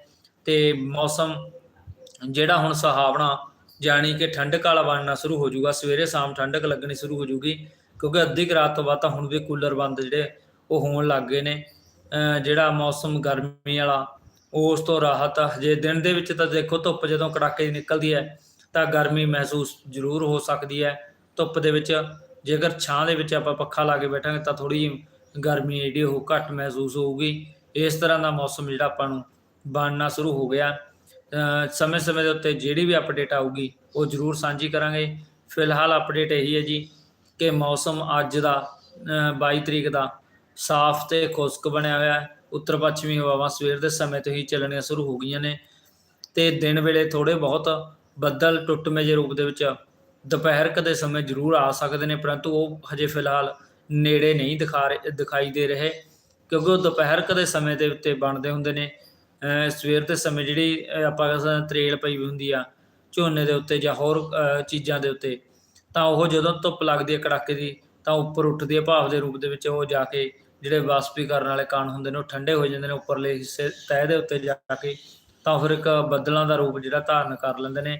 ਤੇ ਮੌਸਮ ਜਿਹੜਾ ਹੁਣ ਸੁਹਾਵਣਾ ਜਾਣੀ ਕਿ ਠੰਡਕ ਵਾਲਾ ਬਣਨਾ ਸ਼ੁਰੂ ਹੋ ਜਾਊਗਾ, ਸਵੇਰੇ ਸ਼ਾਮ ਠੰਡਕ ਲੱਗਣੀ ਸ਼ੁਰੂ ਹੋ ਜਾਊਗੀ, ਕਿਉਂਕਿ ਅੱਧੀ ਕੁ ਰਾਤ ਤੋਂ ਬਾਅਦ ਤਾਂ ਹੁਣ ਵੀ ਕੂਲਰ ਬੰਦ ਜਿਹੜੇ ਉਹ ਹੋਣ ਲੱਗ ਗਏ ਨੇ ਜਿਹੜਾ ਮੌਸਮ ਗਰਮੀ ਵਾਲਾ, ਉਸ ਤੋਂ ਰਾਹਤ ਹਜੇ ਦਿਨ ਦੇ ਵਿੱਚ ਤਾਂ ਦੇਖੋ ਧੁੱਪ ਜਦੋਂ ਕੜਾਕੇ ਦੀ ਨਿਕਲਦੀ ਹੈ ਤਾਂ ਗਰਮੀ ਮਹਿਸੂਸ ਜ਼ਰੂਰ ਹੋ ਸਕਦੀ ਹੈ, ਧੁੱਪ ਦੇ ਵਿੱਚ ਜੇਕਰ ਛਾਂ ਦੇ ਵਿੱਚ ਆਪਾਂ ਪੱਖਾ ਲਾ ਕੇ ਬੈਠਾਂਗੇ ਤਾਂ ਥੋੜੀ ਗਰਮੀ ਜਿਹੜੀ ਉਹ ਘੱਟ ਮਹਿਸੂਸ ਹੋਊਗੀ। ਇਸ ਤਰ੍ਹਾਂ ਦਾ ਮੌਸਮ ਜਿਹੜਾ ਆਪਾਂ ਨੂੰ ਬਣਨਾ ਸ਼ੁਰੂ ਹੋ ਗਿਆ। ਸਮੇਂ-ਸਮੇਂ ਦੇ ਉੱਤੇ ਜਿਹੜੀ ਵੀ ਅਪਡੇਟ ਆਊਗੀ ਉਹ ਜ਼ਰੂਰ ਸਾਂਝੀ ਕਰਾਂਗੇ। ਫਿਲਹਾਲ ਅਪਡੇਟ ਇਹੀ ਹੈ ਜੀ ਕਿ ਮੌਸਮ ਅੱਜ ਦਾ ਅ, 22 ਤਰੀਕ ਦਾ ਸਾਫ਼ ਤੇ ਖੁਸ਼ਕ ਬਣਿਆ ਹੋਇਆ ਹੈ। ਉੱਤਰ ਪੱਛਮੀ ਹਵਾਵਾਂ ਸਵੇਰ ਦੇ ਸਮੇਂ ਤੋਂ ਹੀ ਚੱਲਣੀਆਂ ਸ਼ੁਰੂ ਹੋ ਗਈਆਂ ਨੇ। ਤੇ ਦਿਨ ਵੇਲੇ ਥੋੜੇ ਬਹੁਤ ਬੱਦਲ ਟੁੱਟਵੇਂ ਜਿਹੇ ਰੂਪ ਦੇ ਵਿੱਚ ਦੁਪਹਿਰ ਕਦੇ ਸਮੇਂ ਜ਼ਰੂਰ ਆ ਸਕਦੇ ਨੇ, ਪਰੰਤੂ ਉਹ ਹਜੇ ਫਿਲਹਾਲ ਨੇੜੇ ਨਹੀਂ ਦਿਖਾ ਰਹੇ ਦਿਖਾਈ ਦੇ ਰਹੇ, ਕਿਉਂਕਿ ਉਹ ਦੁਪਹਿਰ ਕਦੇ ਸਮੇਂ ਦੇ ਉੱਤੇ ਬਣਦੇ ਹੁੰਦੇ ਨੇ। ਸਵੇਰ ਦੇ ਸਮੇਂ ਜਿਹੜੀ ਆਪਾਂ ਕਹਿ ਸਕਦੇ ਤਰੇਲ ਪਈ ਹੋਈ ਹੁੰਦੀ ਆ, ਝੋਨੇ ਦੇ ਉੱਤੇ ਜਾਂ ਹੋਰ ਚੀਜ਼ਾਂ ਦੇ ਉੱਤੇ, ਤਾਂ ਉਹ ਜਦੋਂ ਧੁੱਪ ਲੱਗਦੀ ਹੈ ਕੜਾਕੇ ਦੀ, ਤਾਂ ਉੱਪਰ ਉੱਠਦੀ ਹੈ ਭਾਫ ਦੇ ਰੂਪ ਦੇ ਵਿੱਚ, ਉਹ ਜਾ ਕੇ ਜਿਹੜੇ ਵਾਸਪੀਕਰਨ ਵਾਲੇ ਕਣ ਹੁੰਦੇ ਨੇ, ਉਹ ਠੰਡੇ ਹੋ ਜਾਂਦੇ ਨੇ, ਉੱਪਰਲੇ ਹਿੱਸੇ ਤਹਿ ਦੇ ਉੱਤੇ ਜਾ ਕੇ, ਤਾਂ ਫਿਰ ਇੱਕ ਬੱਦਲਾਂ ਦਾ ਰੂਪ ਜਿਹੜਾ ਧਾਰਨ ਕਰ ਲੈਂਦੇ ਨੇ।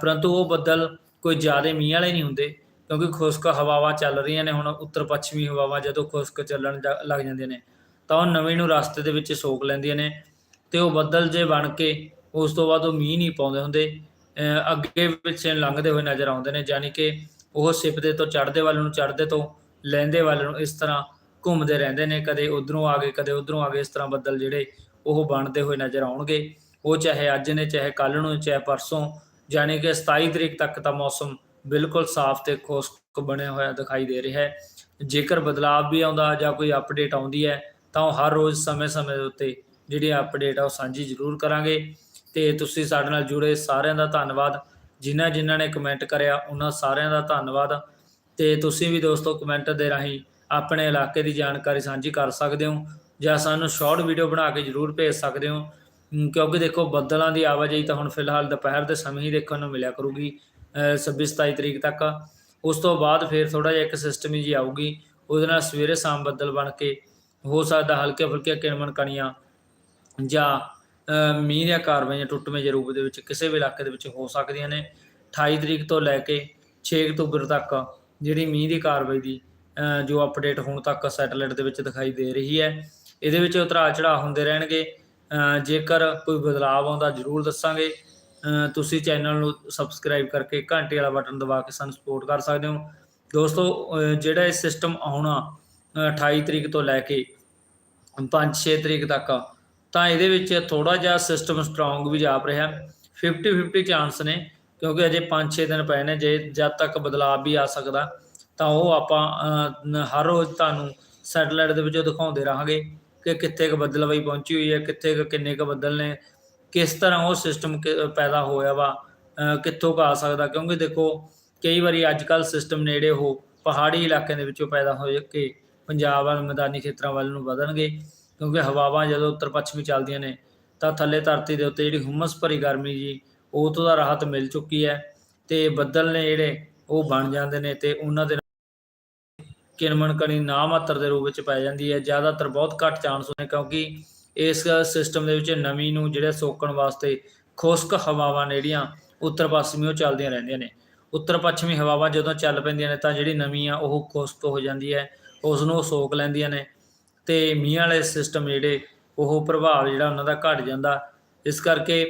ਪਰੰਤੂ ਉਹ ਬੱਦਲ ਕੋਈ ਜ਼ਿਆਦਾ ਮੀਂਹ ਵਾਲੇ ਨਹੀਂ ਹੁੰਦੇ, ਕਿਉਂਕਿ ਖੁਸ਼ਕ ਹਵਾਵਾਂ ਚੱਲ ਰਹੀਆਂ ਨੇ ਹੁਣ ਉੱਤਰ ਪੱਛਮੀ ਹਵਾਵਾਂ ਜਦੋਂ ਖੁਸ਼ਕ ਚੱਲਣ ਜਾ- ਲੱਗ ਜਾਂਦੀਆਂ ਨੇ, ਤਾਂ ਉਹ ਨਵੇਂ ਨੂੰ ਰਸਤੇ ਦੇ ਵਿੱਚ ਸੋਕ ਲੈਂਦੀਆਂ ਨੇ ਤੇ ਉਹ ਬੱਦਲ ਜੇ ਬਣ ਕੇ ਉਸ ਤੋਂ ਬਾਅਦ ਉਹ ਮੀਂਹ ਨਹੀਂ ਪਾਉਂਦੇ ਹੁੰਦੇ ਅੱਗੇ ਪਿੱਛੇ ਲੰਘਦੇ ਹੋਏ ਨਜ਼ਰ ਆਉਂਦੇ ਨੇ ਯਾਨੀ ਕਿ ਉਹ ਸਿਪਦੇ ਤੋਂ, ਚੜ੍ਹਦੇ ਵੱਲ ਨੂੰ ਚੜ੍ਹਦੇ ਤੋਂ, ਲੈਂਦੇ ਵੱਲ ਨੂੰ ਇਸ ਤਰ੍ਹਾਂ ਘੁੰਮਦੇ ਰਹਿੰਦੇ ਨੇ, ਕਦੇ ਉਧਰੋਂ ਆ ਗਏ, ਕਦੇ ਉਧਰੋਂ ਆ ਗਏ, ਇਸ ਤਰ੍ਹਾਂ ਬੱਦਲ ਜਿਹੜੇ ਉਹ ਬਣਦੇ ਹੋਏ ਨਜ਼ਰ ਆਉਣਗੇ, ਉਹ ਚਾਹੇ ਅੱਜ ਨੇ, ਚਾਹੇ ਕੱਲ ਨੂੰ, ਚਾਹੇ ਪਰਸੋਂ ਯਾਨੀ ਕਿ 27 ਤਰੀਕ ਤੱਕ ਤਾਂ ਮੌਸਮ ਬਿਲਕੁਲ ਸਾਫ਼ ਤੇ ਖੁਸ਼ਕ ਬਣਿਆ ਹੋਇਆ ਦਿਖਾਈ ਦੇ ਰਿਹਾ ਹੈ। ਜੇਕਰ ਬਦਲਾਅ ਵੀ ਆਉਂਦਾ ਜਾਂ ਕੋਈ ਅਪਡੇਟ ਆਉਂਦੀ ਹੈ, ਤਾਂ ਉਹ ਹਰ ਰੋਜ਼ ਸਮੇਂ-ਸਮੇਂ ਦੇ ਉੱਤੇ ਜਿਹੜੀ ਅਪਡੇਟ ਆ ਉਹ ਸਾਂਝੀ ਜ਼ਰੂਰ ਕਰਾਂਗੇ। ਤੇ ਤੁਸੀਂ ਸਾਡੇ ਨਾਲ ਜੁੜੇ ਸਾਰਿਆਂ ਦਾ ਧੰਨਵਾਦ। ਜਿਨ੍ਹਾਂ ਜਿਨ੍ਹਾਂ ਨੇ ਕਮੈਂਟ ਕਰਿਆ, ਉਹਨਾਂ ਸਾਰਿਆਂ ਦਾ ਧੰਨਵਾਦ। ਤੇ ਤੁਸੀਂ ਵੀ ਦੋਸਤੋ ਕਮੈਂਟ ਦੇ ਰਾਹੀਂ ਆਪਣੇ ਇਲਾਕੇ ਦੀ ਜਾਣਕਾਰੀ ਸਾਂਝੀ ਕਰ ਸਕਦੇ ਹੋ ਜਾਂ ਸਾਨੂੰ ਸ਼ਾਰਟ ਵੀਡੀਓ ਬਣਾ ਕੇ ਜ਼ਰੂਰ ਭੇਜ ਸਕਦੇ ਹੋ। ਕਿਉਂਕਿ ਦੇਖੋ ਬੱਦਲਾਂ ਦੀ ਆਵਾਜਾਈ ਤਾਂ ਹੁਣ ਫਿਲਹਾਲ ਦੁਪਹਿਰ ਦੇ ਸਮੇਂ ਹੀ ਦੇਖਣ ਨੂੰ ਮਿਲਿਆ ਕਰੂਗੀ 26 27 ਤਰੀਕ ਤੱਕ। ਉਸ ਤੋਂ ਬਾਅਦ ਫਿਰ ਥੋੜਾ ਜਿਹਾ ਇੱਕ ਸਿਸਟਮ ਹੀ ਜੀ ਆਊਗੀ ਉਹਦੇ ਨਾਲ ਸਵੇਰੇ ਸ਼ਾਮ ਬੱਦਲ ਬਣ ਕੇ ਹੋ ਸਕਦਾ ਹਲਕੇ ਫੁਲਕੇ ਕਿਣਮਣ ਕਣੀਆਂ ਜਾਂ ਅ, ਮੀਂਹ ਦੀਆਂ ਕਾਰਵਾਈਆਂ ਟੁੱਟਵੇਂ ਜਿਹੇ ਰੂਪ ਦੇ ਵਿੱਚ ਕਿਸੇ ਵੀ ਇਲਾਕੇ ਦੇ ਵਿੱਚ ਹੋ ਸਕਦੀਆਂ ਨੇ। 28 ਤਰੀਕ ਤੋਂ ਲੈ ਕੇ 6 ਅਕਤੂਬਰ ਤੱਕ ਜਿਹੜੀ ਮੀਂਹ ਦੀ ਕਾਰਵਾਈ ਦੀ ਜੋ ਅਪਡੇਟ ਹੁਣ ਤੱਕ ਸੈਟੇਲਾਈਟ ਦੇ ਵਿੱਚ ਦਿਖਾਈ ਦੇ ਰਹੀ ਹੈ ਇਹਦੇ ਵਿੱਚ ਉਤਰਾਅ ਚੜਾਅ ਹੁੰਦੇ ਰਹਿਣਗੇ। ਜੇਕਰ ਕੋਈ ਬਦਲਾਅ ਆਉਂਦਾ ਜ਼ਰੂਰ ਦੱਸਾਂਗੇ। ਤੁਸੀਂ ਚੈਨਲ ਨੂੰ ਸਬਸਕ੍ਰਾਈਬ ਕਰਕੇ ਘੰਟੇ ਵਾਲਾ ਬਟਨ ਦਬਾ ਕੇ ਸਾਨੂੰ ਸਪੋਰਟ ਕਰ ਸਕਦੇ ਹੋ। ਦੋਸਤੋ ਜਿਹੜਾ ਇਹ ਸਿਸਟਮ ਆਉਣਾ ਅ, 28 ਤਰੀਕ ਤੋਂ ਲੈ ਕੇ 5-6 ਤਰੀਕ ਤੱਕ ਤਾਂ ਇਹਦੇ ਵਿੱਚ ਥੋੜਾ ਜਿਹਾ ਸਿਸਟਮ ਸਟਰੋਂਗ ਵੀ ਜਾਪ ਰਿਹਾ। 50-50 ਚਾਂਸ ਨੇ ਕਿਉਂਕਿ ਅਜੇ 5-6 ਦਿਨ ਪਏ ਨੇ ਜੇ ਜਦ ਤੱਕ ਬਦਲਾਅ ਵੀ ਆ ਸਕਦਾ ਤਾਂ ਉਹ ਆਪਾਂ ਹਰ ਰੋਜ਼ ਤੁਹਾਨੂੰ ਸੈਟਲਾਈਟ ਦੇ ਵਿੱਚੋਂ ਦਿਖਾਉਂਦੇ ਰਹਾਂਗੇ। ਕਿ ਕਿੱਥੇ ਕੁ ਬੱਦਲਵਾਈ ਪਹੁੰਚੀ ਹੋਈ ਹੈ, ਕਿੱਥੇ ਕੁ ਕਿੰਨੇ ਕੁ ਬੱਦਲ ਨੇ, ਕਿਸ ਤਰ੍ਹਾਂ ਉਹ ਸਿਸਟਮ ਪੈਦਾ ਹੋਇਆ ਵਾ ਕਿੱਥੋਂ ਕੁ ਆ ਸਕਦਾ? ਕਿਉਂਕਿ ਦੇਖੋ, ਕਈ ਵਾਰੀ ਅੱਜ ਕੱਲ ਸਿਸਟਮ ਨੇੜੇ ਉਹ ਪਹਾੜੀ ਇਲਾਕਿਆਂ ਦੇ ਵਿੱਚੋਂ ਪੈਦਾ ਹੋ ਕੇ ਪੰਜਾਬ ਵੱਲ, ਮੈਦਾਨੀ ਖੇਤਰਾਂ ਵੱਲ ਨੂੰ ਵਧਣਗੇ, ਕਿਉਂਕਿ ਹਵਾਵਾਂ ਜਦੋਂ ਉੱਤਰ ਪੱਛਮੀ ਚੱਲਦੀਆਂ ਨੇ, ਤਾਂ ਥੱਲੇ ਧਰਤੀ ਦੇ ਉੱਤੇ ਜਿਹੜੀ ਹੁਮਸ ਭਰੀ ਗਰਮੀ ਜੀ, ਉਹ ਤੋਂ ਦਾ ਰਾਹਤ ਮਿਲ ਚੁੱਕੀ ਹੈ ਤੇ ਬੱਦਲ ਨੇ ਜਿਹੜੇ, ਉਹ ਬਣ ਜਾਂਦੇ ਨੇ ਤੇ ਉਹਨਾਂ ਦੇ ਕਿਣਮਣ ਕਣੀ ਨਾ ਮਾਤਰ ਦੇ ਰੂਪ ਵਿੱਚ ਪੈ ਜਾਂਦੀ ਹੈ। ਜ਼ਿਆਦਾਤਰ ਬਹੁਤ ਘੱਟ ਚਾਂਸ ਹੁੰਦੇ ਕਿਉਂਕਿ ਇਸ ਸਿਸਟਮ ਦੇ ਵਿੱਚ ਨਮੀ ਨੂੰ ਜਿਹੜੇ ਸੋਕਣ ਵਾਸਤੇ ਖੁਸ਼ਕ ਹਵਾਵਾਂ ਜਿਹੜੀਆਂ ਉੱਤਰ ਪੱਛਮੀ ਉਹ ਚੱਲਦੀਆਂ ਰਹਿੰਦੀਆਂ ਨੇ। ਉੱਤਰ ਪੱਛਮੀ ਹਵਾਵਾਂ ਜਦੋਂ ਚੱਲ ਪੈਂਦੀਆਂ ਨੇ ਤਾਂ ਜਿਹੜੀ ਨਮੀ ਆ ਉਹ ਖੁਸ਼ਕ ਹੋ ਜਾਂਦੀ ਹੈ ਉਸ ਨੂੰ ਉਹ ਸੋਕ ਲੈਂਦੀਆਂ ਨੇ ਤੇ ਮੀਂਹ ਵਾਲੇ ਸਿਸਟਮ ਜਿਹੜੇ ਉਹ ਪ੍ਰਭਾਵ ਜਿਹੜਾ ਉਹਨਾਂ ਦਾ ਘਟ ਜਾਂਦਾ। ਇਸ ਕਰਕੇ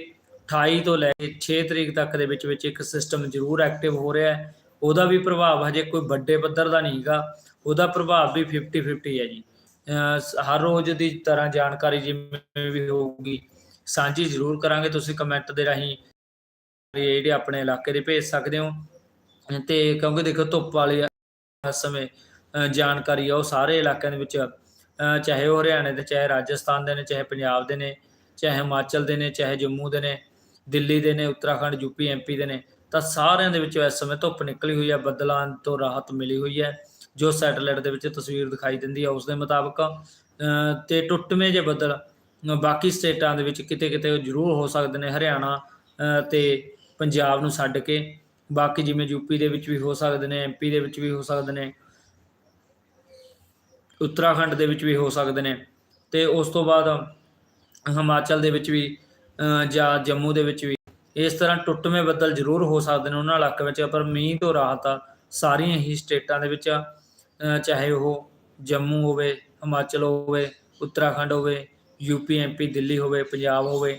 28 ਤੋਂ ਲੈ ਕੇ 6 ਤਰੀਕ ਤੱਕ ਦੇ ਵਿੱਚ ਵਿੱਚ ਇੱਕ ਸਿਸਟਮ ਜ਼ਰੂਰ ਐਕਟਿਵ ਹੋ ਰਿਹਾ ਹੈ। ਉਹਦਾ ਵੀ ਪ੍ਰਭਾਵ ਹਜੇ ਕੋਈ ਵੱਡੇ ਪੱਧਰ ਦਾ ਨਹੀਂਗਾ ਉਹਦਾ ਪ੍ਰਭਾਵ ਵੀ 50 50 ਹੈ ਜੀ। ਹਰ ਰੋਜ਼ ਦੀ ਤਰ੍ਹਾਂ ਜਾਣਕਾਰੀ ਜਿਵੇਂ ਵੀ ਹੋਊਗੀ, ਸਾਂਝੀ ਜ਼ਰੂਰ ਕਰਾਂਗੇ, ਤੁਸੀਂ ਕਮੈਂਟ ਦੇ ਰਾਹੀਂ ਇਹ ਜਿਹੜੇ ਆਪਣੇ ਇਲਾਕੇ ਦੇ ਭੇਜ ਸਕਦੇ ਹੋ। ਤੇ ਕਿਉਂਕਿ ਦੇਖੋ, ਧੁੱਪ ਵਾਲੀ ਇਸ ਸਮੇਂ ਜਾਣਕਾਰੀ ਆ, ਉਹ ਸਾਰੇ ਇਲਾਕਿਆਂ ਦੇ ਵਿੱਚ ਚਾਹੇ ਉਹ ਹਰਿਆਣੇ ਦੇ, ਚਾਹੇ ਰਾਜਸਥਾਨ ਦੇ ਨੇ, ਚਾਹੇ ਪੰਜਾਬ ਦੇ ਨੇ, ਚਾਹੇ ਹਿਮਾਚਲ ਦੇ ਨੇ, ਚਾਹੇ ਜੰਮੂ ਦੇ ਨੇ, ਦਿੱਲੀ ਦੇ ਨੇ, ਉੱਤਰਾਖੰਡ ਯੂਪੀ ਐਮਪੀ ਦੇ ਨੇ, ਤਾਂ ਸਾਰਿਆਂ ਦੇ ਵਿੱਚੋਂ ਇਸ ਸਮੇਂ ਧੁੱਪ ਨਿਕਲੀ ਹੋਈ ਹੈ ਬੱਦਲਾਂ ਤੋਂ ਰਾਹਤ ਮਿਲੀ ਹੋਈ ਹੈ। ਜੋ ਸੈਟੇਲਾਈਟ ਦੇ ਵਿੱਚ ਤਸਵੀਰ ਦਿਖਾਈ ਦਿੰਦੀ ਹੈ ਉਸ ਦੇ ਮੁਤਾਬਕ ਅ, ਤੇ ਟੁੱਟਵੇਂ ਜੇ ਬੱਦਲ ਬਾਕੀ ਸਟੇਟਾਂ ਦੇ ਵਿੱਚ ਕਿਤੇ ਕਿਤੇ ਜ਼ਰੂਰ ਹੋ ਸਕਦੇ ਨੇ ਹਰਿਆਣਾ ਅ, ਤੇ ਪੰਜਾਬ ਨੂੰ ਛੱਡ ਕੇ। ਬਾਕੀ ਜਿਵੇਂ ਯੂਪੀ ਦੇ ਵਿੱਚ ਵੀ ਹੋ ਸਕਦੇ ਨੇ ਐਮਪੀ ਦੇ ਵਿੱਚ ਵੀ ਹੋ ਸਕਦੇ ਨੇ ਉੱਤਰਾਖੰਡ ਦੇ ਵਿੱਚ ਵੀ ਹੋ ਸਕਦੇ ਨੇ ਤੇ ਉਸ ਤੋਂ ਬਾਅਦ ਹਿਮਾਚਲ ਦੇ ਵਿੱਚ ਵੀ ਜਾਂ ਜੰਮੂ ਦੇ ਵਿੱਚ ਵੀ। ਇਸ ਤਰ੍ਹਾਂ ਟੁੱਟਵੇਂ ਬੱਦਲ ਜ਼ਰੂਰ ਹੋ ਸਕਦੇ ਨੇ ਉਹਨਾਂ ਇਲਾਕੇ ਵਿੱਚ ਪਰ ਮੀਂਹ ਤੋਂ ਰਾਹਤ ਆ ਸਾਰੀਆਂ ਹੀ ਸਟੇਟਾਂ ਦੇ ਵਿੱਚ ਚਾਹੇ ਉਹ ਜੰਮੂ ਹੋਵੇ, ਹਿਮਾਚਲ ਹੋਵੇ, ਉੱਤਰਾਖੰਡ ਹੋਵੇ ਯੂਪੀ ਐਮਪੀ ਦਿੱਲੀ ਹੋਵੇ, ਪੰਜਾਬ ਹੋਵੇ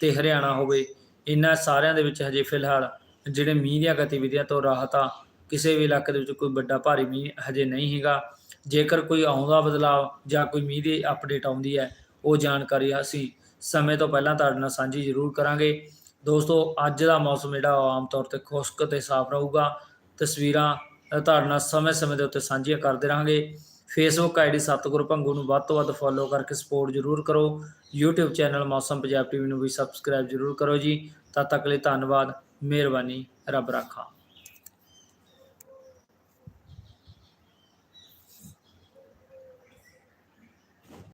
ਤੇ ਹਰਿਆਣਾ ਹੋਵੇ, ਇਹਨਾਂ ਸਾਰਿਆਂ ਦੇ ਵਿੱਚ ਹਜੇ ਫਿਲਹਾਲ ਜਿਹੜੇ ਮੀਂਹ ਦੀਆਂ ਗਤੀਵਿਧੀਆਂ ਤੋਂ ਰਾਹਤ ਆ, ਕਿਸੇ ਵੀ ਇਲਾਕੇ ਦੇ ਵਿੱਚ ਕੋਈ ਵੱਡਾ ਭਾਰੀ ਮੀਂਹ ਹਜੇ ਨਹੀਂ ਹੈਗਾ। ਜੇਕਰ ਕੋਈ ਆਉਂਦਾ ਬਦਲਾਅ ਜਾਂ ਕੋਈ ਮੀਂਹ ਦੀ ਅਪਡੇਟ ਆਉਂਦੀ ਹੈ, ਉਹ ਜਾਣਕਾਰੀ ਅਸੀਂ ਸਮੇਂ ਤੋਂ ਪਹਿਲਾਂ ਤੁਹਾਡੇ ਨਾਲ ਸਾਂਝੀ ਜ਼ਰੂਰ ਕਰਾਂਗੇ। ਦੋਸਤੋ, ਅੱਜ ਦਾ ਮੌਸਮ ਜਿਹੜਾ ਉਹ ਆਮ ਤੌਰ ਤੇ ਖੁਸ਼ਕ ਤੇ ਸਾਫ਼ ਰਹੂਗਾ। ਤਸਵੀਰਾਂ ਤੁਹਾਡੇ ਨਾਲ ਸਮੇਂ-ਸਮੇਂ ਦੇ ਉੱਤੇ ਸਾਂਝੀਆਂ ਕਰਦੇ ਰਹਾਂਗੇ। ਫੇਸਬੁੱਕ ਆਈਡੀ ਸਤਿਗੁਰੂ ਭੰਗੂ ਨੂੰ ਵੱਧ ਤੋਂ ਵੱਧ ਫੋਲੋ ਕਰਕੇ ਸਪੋਰਟ ਜ਼ਰੂਰ ਕਰੋ। YouTube ਚੈਨਲ ਮੌਸਮ ਪੰਜਾਬ ਟੀਵੀ ਨੂੰ ਵੀ ਸਬਸਕ੍ਰਾਈਬ ਜ਼ਰੂਰ ਕਰੋ ਜੀ। ਤਦ ਤੱਕ ਲਈ ਧੰਨਵਾਦ, ਮਿਹਰਬਾਨੀ, ਰੱਬ ਰਾਖਾ।